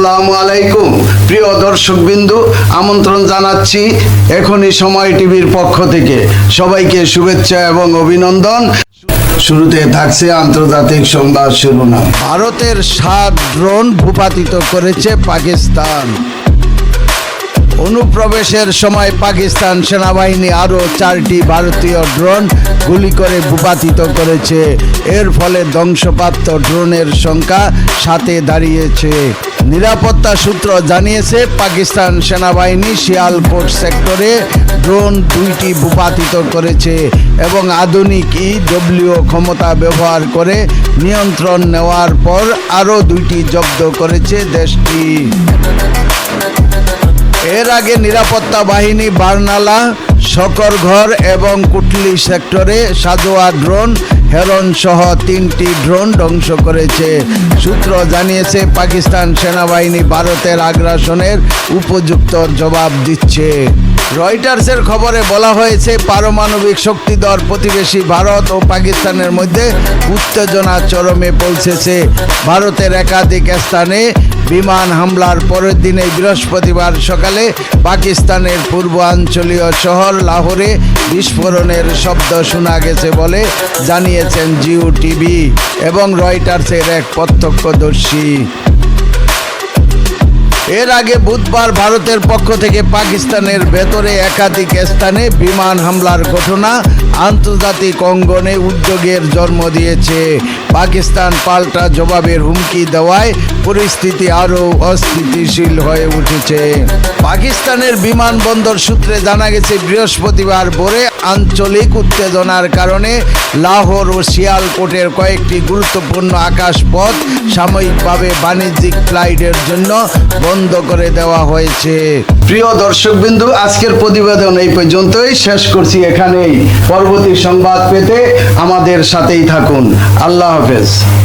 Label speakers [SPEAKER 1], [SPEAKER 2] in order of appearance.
[SPEAKER 1] আসসালামু আলাইকুম। প্রিয় দর্শকবিন্দু, আমন্ত্রণ জানাচ্ছি এখনই সময় টিভির পক্ষ থেকে। সবাইকে শুভেচ্ছা এবং অভিনন্দন। শুরুতে থাকছে আন্তর্জাতিক সংবাদ শিরোনাম। ভারতের সাত ড্রোন ভূপাতিত করেছে পাকিস্তান। অনুপ্রবেশের সময় পাকিস্তান সেনাবাহিনী আরও চারটি ভারতীয় ড্রোন গুলি করে ভূপাতিত করেছে। এর ফলে ধ্বংসপ্রাপ্ত ড্রোনের সংখ্যা সাথে দাঁড়িয়েছে। নিরাপত্তা সূত্র জানিয়েছে, পাকিস্তান সেনাবাহিনী শিয়ালকোট সেক্টরে ড্রোন দুইটি ভূপাতিত করেছে এবং আধুনিক ইডব্লিউ ক্ষমতা ব্যবহার করে নিয়ন্ত্রণ নেওয়ার পর আরও দুইটি জব্দ করেছে দেশটি। এর আগে নিরাপত্তা বাহিনী, বার্নালা শকরঘর এবং কুটলি সেক্টরে সাজোয়া ড্রোন, হেরন সহ তিনটি ড্রোন ধ্বংস করেছে। সূত্র জানিয়েছে, পাকিস্তান সেনাবাহিনী ভারতের আগ্রাসনের উপযুক্ত জবাব দিচ্ছে। রয়টার্সের খবরে বলা হয়েছে, পারমাণবিক শক্তিধর প্রতিবেশী ভারত ও পাকিস্তানের মধ্যে উত্তেজনা চরমে পৌঁছেছে। ভারতের একাধিক স্থানে বিমান হামলার পরের দিনে বৃহস্পতিবার সকালে পাকিস্তানের পূর্বাঞ্চলীয় শহর লাহোরে বিস্ফোরণের শব্দ শোনা গেছে বলে জানিয়েছেন জিও টিভি এবং রয়টার্সের এক প্রত্যক্ষদর্শী। এর আগে বুধবার ভারতের পক্ষ থেকে পাকিস্তানের ভেতরে একাধিক স্থানে বিমান হামলার ঘটনা আন্তর্জাতিক অঙ্গনে উদ্যোগের জন্ম দিয়েছে। পাকিস্তান পাল্টা জবাবের হুমকি দেওয়ায় পরিস্থিতি আরও অস্থিতিশীল হয়ে উঠেছে। পাকিস্তানের বিমানবন্দর সূত্রে জানা গেছে, বৃহস্পতিবার ভোরে আঞ্চলিক উত্তেজনার কারণে লাহোর ও শিয়ালকোটের কয়েকটি গুরুত্বপূর্ণ আকাশপথ সাময়িকভাবে বাণিজ্যিক ফ্লাইটের জন্য বন্ধ করে দেওয়া হয়েছে। প্রিয় দর্শক বিন্দু, আজকের প্রতিবেদন এই পর্যন্তই। শেষ করছি এখানেই। পরবর্তী সংবাদ পেতে আমাদের সাথেই থাকুন। আল্লাহ হাফেজ।